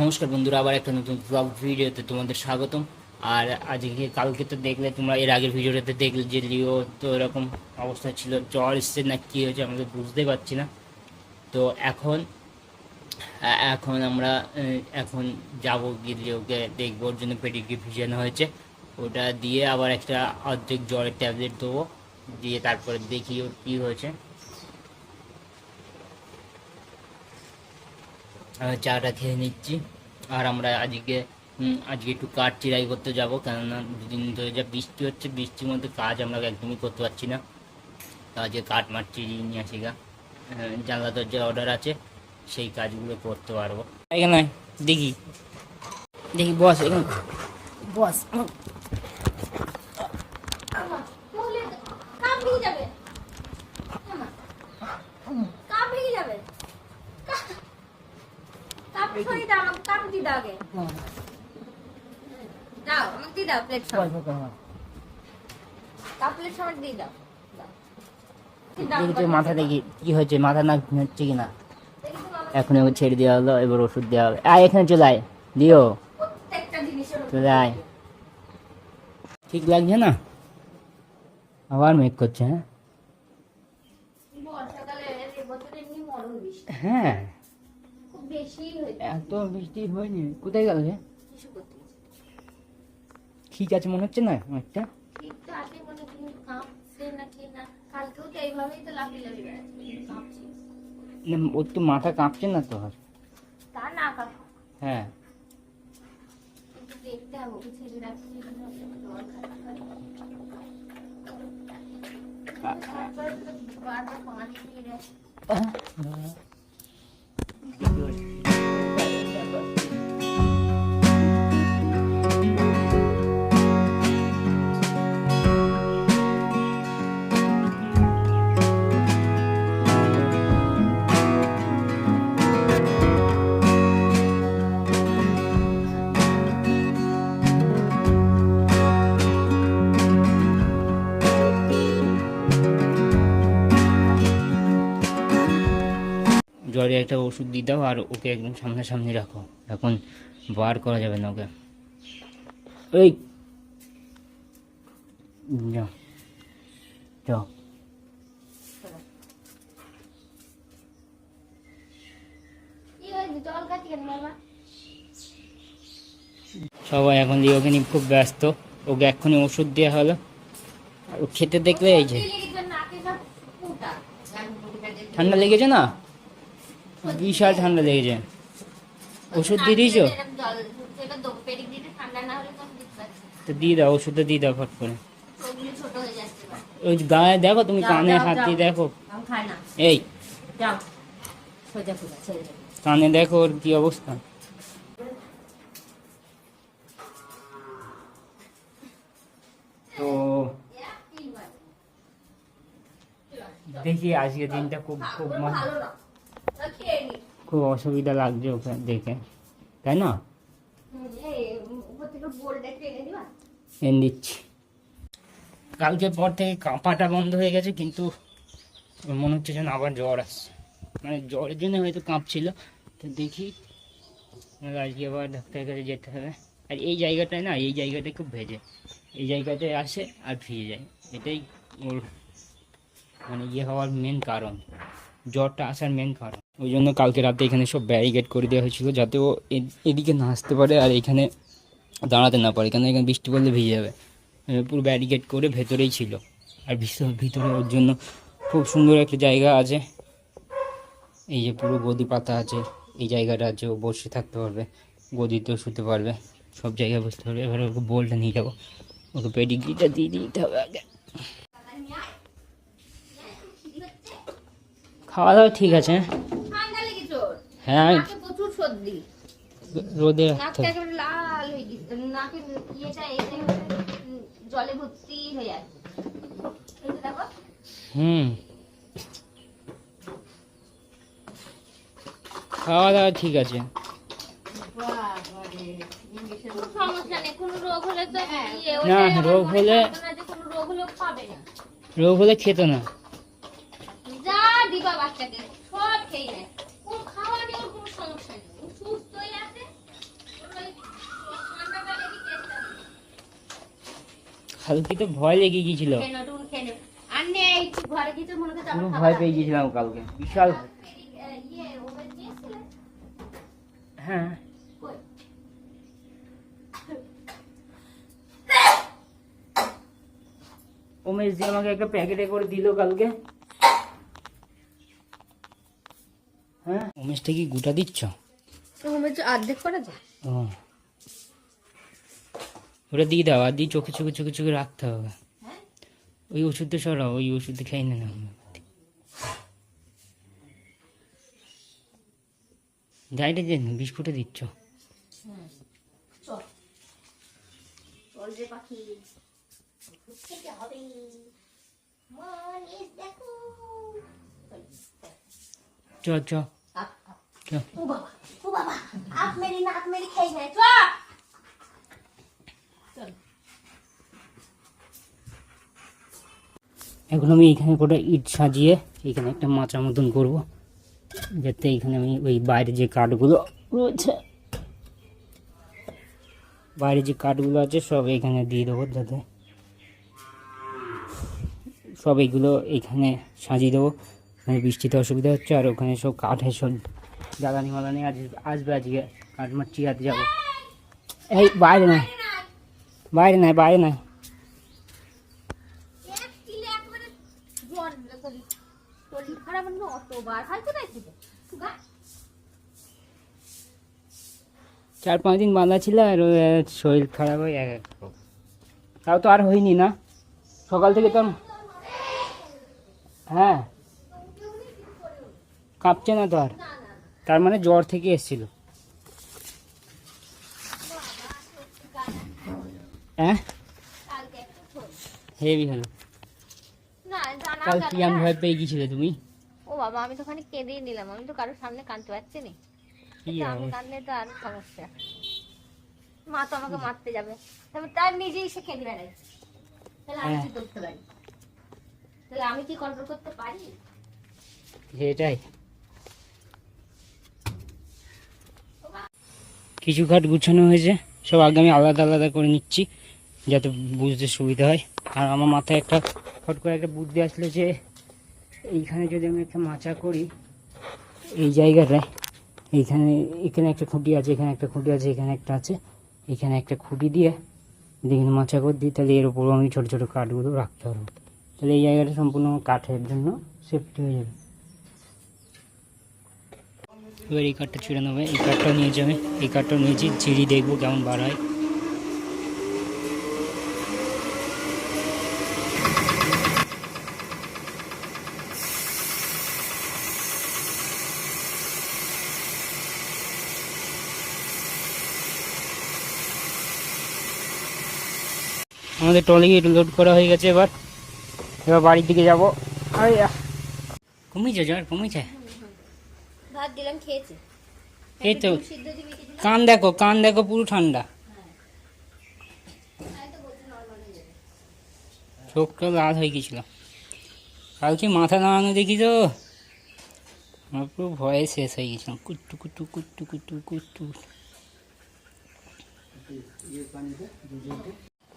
নমস্কার বন্ধুরা, আবার একটা নতুন ব্লগ ভিডিওতে তোমাদের স্বাগতম। আর আজকে কালকে তো দেখলে তোমরা, এর আগের ভিডিওটাতে দেখলে যে লিও তো এরকম অবস্থা ছিল, জ্বর এসছে না কী হয়েছে আমাদের বুঝতে পারছি না। তো এখন এখন আমরা, এখন যাব গিয়ে লিওকে দেখব, ওর জন্য পেডিগ্রি ভিজানো হয়েছে। ওটা দিয়ে আবার একটা অর্ধেক জ্বরের ট্যাবলেট দেবো, দিয়ে তারপরে দেখি ওর কী হয়েছে। চাটা খেয়ে নিচ্ছি। আর আমরা আজকে আজকে একটু কাঠ চিরাই করতে যাব, কেননা দুদিন ধরে যা বৃষ্টি হচ্ছে, বৃষ্টির মধ্যে কাজ আমরা একদমই করতে পারছি না। তো আজকে কাঠ মাঠ চিরিয়ে নিয়ে আসি গা। জানলা দরজার অর্ডার আছে, সেই কাজগুলো করতে পারব। এখানে দেখি। দেখি, বস, এখানে। বস তাহলে কাপ ভেঙে যাবে কাপ ভেঙে যাবে কাপ দাও আমাকে কাপ দাও আগে। দাও আমাকে দিয়ে দাও প্লেট সব কাপ প্লেট সব দিয়ে দাও। দাও। দাও, দেখি তো মাথা দেখি কি হয়েছে? মাথা না হচ্ছে কিনা? এখন এবার ছেড়ে দেওয়া হলো এবার ওষুধ দেওয়া হবে আয় এখানে চলে আয়। দিও। চলে আয়। ঠিক লাগছে না? আবার মেঘ করছে হ্যাঁ? হ্যাঁ। এত বৃষ্টি হয়নি। কোথায় গেল গেছে। ঠিক আছে মনে হচ্ছে না মনে কাঁপছে ওর তো মাথা কাঁপছে না তো আর। তা না কাঁপ হ্যাঁ। জ্বরে একটা ওষুধ দিয়ে দাও আর ওকে একদম সামনাসামনি রাখো। এখন বার করা যাবে না ওকে। এই! সবাই এখন লিওকে নিয়ে খুব ব্যস্ত। ওকে এক্ষুনি ওষুধ দেওয়া হলো। ও খেতে দেখলে এই যে। ঠান্ডা লেগেছে না? বিশাল ঠান্ডা লেগেছে ওষুধ দিয়ে দিয়েছ এরকম জল সেটা দো পেরিক দিতে ঠান্ডা না হলে তো আমি বুঝতে পারছি তো দিয়ে দাও ওষুধটা দিয়ে দাও ফট করে চোখগুলো ছোট হয়ে যাচ্ছে এবার। ওই গায়ে দেখো তুমি যাও, কানে যাও, হাত যাও। দিয়ে দেখো আমি খাই না এই যাও সোজা সোজা ছেড়ে দেবো কানে দেখো ওর কি অবস্থা তো দেখি আজকে দিনটা খুব খুব মা- ভালো না তা খেয়ে নি খুব অসুবিধা লাগছে ওকে দেখে তাই না? এনে দিচ্ছি। কালকের পর থেকে কাঁপাটা বন্ধ হয়ে গেছে কিন্তু মনে হচ্ছে যেন আবার জ্বর আসছে। মানে জ্বরের জন্য হয়তো কাঁপছিল তো দেখি আজকে আবার ডাক্তারের কাছে যেতে হবে। আর এই জায়গাটায় না এই জায়গাটায় খুব ভেজে। এই জায়গাতে আসে আর ফিরে যায়। এটাই ওর মানে ইয়ে হওয়ার মেন কারণ। জ্বরটা আসার মেন কারণ। ওই জন্য কালকে রাতে এখানে সব ব্যারিকেড করে দেওয়া হয়েছিল যাতে ও এদিকে না আসতে পারে আর এখানে দাঁড়াতে না পারে। কেন এখানে বৃষ্টি পড়লে ভিজে যাবে? পুরো ব্যারিকেড করে ভেতরেই ছিল। আর ভিতরে ওর জন্য খুব সুন্দর একটা জায়গা আছে। এই যে পুরো গদি পাতা আছে, এই জায়গাটা আছে। ও বসে থাকতে পারবে, গদিতেও শুতে পারবে। সব জায়গায় বসতে পারবে। এবারে ওকে বলটা নিয়ে যাব। ওকে পেডিগ্রিটা দিয়ে দিতে হবে আগে। খাওয়া দাওয়া ঠিক আছে। হ্যাঁ প্রচুর সর্দি। রোদে লাল হয়ে গেছে ইয়েটা জলে ভর্তি হয়ে হুম। খাওয়া দাওয়া ঠিক আছে। ইয়ে, না, রোগ হলে- থাকতো না। রোগ হলে খেত না। বাচ্চাদের সব খেয়ে নেয়। ওর খাওয়া নিয়ে কোনো সমস্যা নেই। ও সুস্থই আছে। কালকে তো ভয় লেগে গিয়েছিল। পুরো ভয় পেয়ে গিয়েছিলাম কালকে। বিশাল হ্যাঁ। উমেশ আমাকে একটা প্যাকেটে করে দিল কালকে। উমেশটা কি গোটা দিচ্ছ? তো অর্ধেক করে দাও। ও। ওটা দিয়ে দাও আর দিয়ে চোখে চোখে চোখে চোখে রাখতে হবে। হ্যাঁ? ওই ওষুধটা সরাও ওই ওষুধটা খাই না না ডাইটে যে বিস্কুটে দিচ্ছ। চ চ এখন আমি এইখানে কটা ইট সাজিয়ে এখানে একটা মাচা মতন করব যাতে এখানে আমি ওই বাইরে যে কাঠগুলো রয়েছে বাইরে যে কাঠগুলো আছে সব এখানে দিয়ে দেবো যাতে সব এইগুলো এখানে সাজিয়ে দেবো। বৃষ্টিতে অসুবিধা হচ্ছে আর ওখানে সব কাঠের সব জ্বালানি মালানি আজ আসবে আজকে কাঠ মাঠ চিরাতে যাব এই বাইরে নাই বাইরে নাই বাইরে নাই চার পাঁচ দিন বাঁধা ছিল আর শরীর খারাপ হয়ে এক তাও তো আর হয়নি না সকাল থেকে তো হ্যাঁ কাঁপছে না তো আর তার মানে জ্বর থেকে এসেছিল। হ্যাঁ। হেভি হলো। কাল কি আমি ভয় পেয়ে গিয়েছিলে তুমি? ও বাবা আমি তো খানিক কেঁদেই নিলাম আমি তো কারোর সামনে কাঁদতে পারছি না। কি আমি কাঁদলে তো আর সমস্যা। মা তো আমাকে মারতে যাবে। তবে তার নিজেই সে কেঁদে বেড়াই তাহলে আমি কি করতে পারি? তাহলে আমি কি কন্ট্রোল করতে পারি? সেটাই। কিছু কাঠ গুছানো হয়েছে। সব আগে আমি আলাদা আলাদা করে নিচ্ছি, যাতে বুঝতে সুবিধা হয়। আর আমার মাথায় একটা ফট করে একটা বুদ্ধি আসলো যে, এইখানে যদি আমি একটা মাচা করি, এই জায়গাটায়, এইখানে, এখানে একটা খুঁটি আছে, এখানে একটা খুঁটি আছে, এখানে একটা আছে, এখানে একটা খুঁটি দিয়ে যদি এখানে মাচা করে দিই, তাহলে এর উপরও আমি ছোটো ছোটো কাঠগুলো রাখতে পারব। তাহলে এই জায়গাটা সম্পূর্ণ কাঠের জন্য সেফটি হয়ে যাবে। এবার এই কাঠটা ছিঁড়ে নেবে। এই কাঠটাও নিয়েছি আমি এই কাঠটাও নিয়েছি। ছিঁড়ি দেখব কেমন বার হয়। আমাদের ট্রলি লোড করা হয়ে গেছে এবার। এবার বাড়ির দিকে যাব। কমেছে জ্বর কমেছে ভাত দিলাম খেয়েছে। এই তো। কান দেখো কান দেখো পুরো ঠান্ডা। চোখটা লাল হয়ে গেছিল কালকে মাথা নাড়ানো দেখি তো। আমার পুরো ভয়ে শেষ হয়ে গেছিলাম কুট্টু কুট্টু কুট্টু কুট্টু কুট্টু।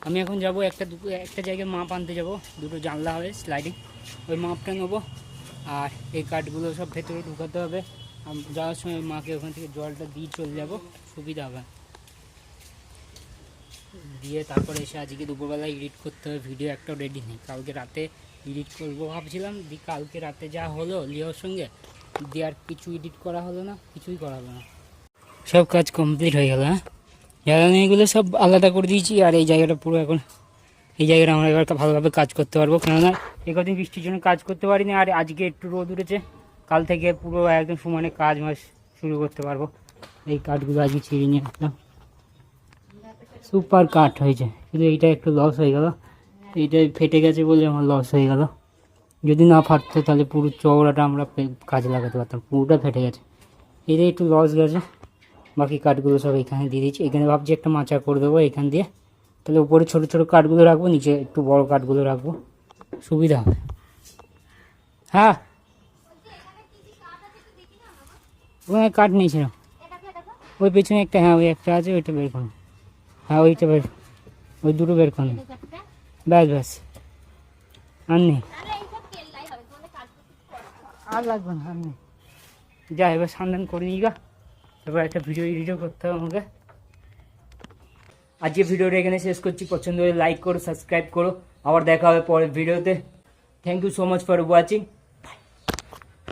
আমি এখন যাব একটা দুটো একটা জায়গায় মাপ আনতে যাব। দুটো জানলা হবে স্লাইডিং ওই মাপটা নেব। আর এই কাঠগুলো সব ভেতরে ঢুকাতে হবে। যাওয়ার সময় মাকে ওখান থেকে জলটা দিয়ে চলে যাব, সুবিধা হবে। দিয়ে তারপরে এসে আজকে দুপুরবেলা এডিট করতে হবে ভিডিও একটাও রেডি নেই। কালকে রাতে এডিট করব ভাবছিলাম, দি কালকে রাতে যা হলো লিওর সঙ্গে, দিয়ে আর কিছু এডিট করা হলো না, কিছুই করা হলো না। সব কাজ কমপ্লিট হয়ে গেল হ্যাঁ? জ্বালানিগুলো সব আলাদা করে দিয়েছি, আর এই জায়গাটা পুরো এখন, এই জায়গাটা আমরা এবার ভালোভাবে কাজ করতে পারব। কেননা এই কদিন বৃষ্টির জন্য কাজ করতে পারিনি, আর আজকে একটু রোদ উঠেছে। কাল থেকে পুরো একদম সমানে কাজ মাস শুরু করতে পারব। এই কাঠগুলো আজকে ছিঁড়ে নিয়ে আসলাম। সুপার কাঠ হয়েছে। কিন্তু এইটা একটু লস হয়ে গেল। এইটা ফেটে গেছে বলে আমার লস হয়ে গেল। যদি না ফাটতো তাহলে পুরো চওড়াটা আমরা কাজে লাগাতে পারতাম। পুরোটা ফেটে গেছে। এটা একটু লস গেছে। বাকি কাঠগুলো সব এখানে দিয়ে দিচ্ছি এখানে ভাবছি একটা মাচা করে দেবো এখান দিয়ে। তাহলে উপরে ছোটো ছোটো কাঠগুলো রাখব, নিচে একটু বড় কাঠগুলো রাখব। সুবিধা হবে। হ্যাঁ? ওখানে কাঠ নিয়েছিলাম ওই পেছনে একটা হ্যাঁ ওই একটা আছে, ওইটা বের করুন। হ্যাঁ ওইটা বের, ওই দুটো বের করুন। ব্যাস ব্যাস। আর নেই। আর লাগবে না, আর নেই। যা, এবার সান্দান করে নিই গা এবার একটা ভিডিও এডিটও করতে হবে আমাকে। আজকে ভিডিওটা এখানে শেষ করছি। পছন্দ হলে লাইক করো সাবস্ক্রাইব করো। আবার দেখা হবে পরের ভিডিওতে thank you so much for watching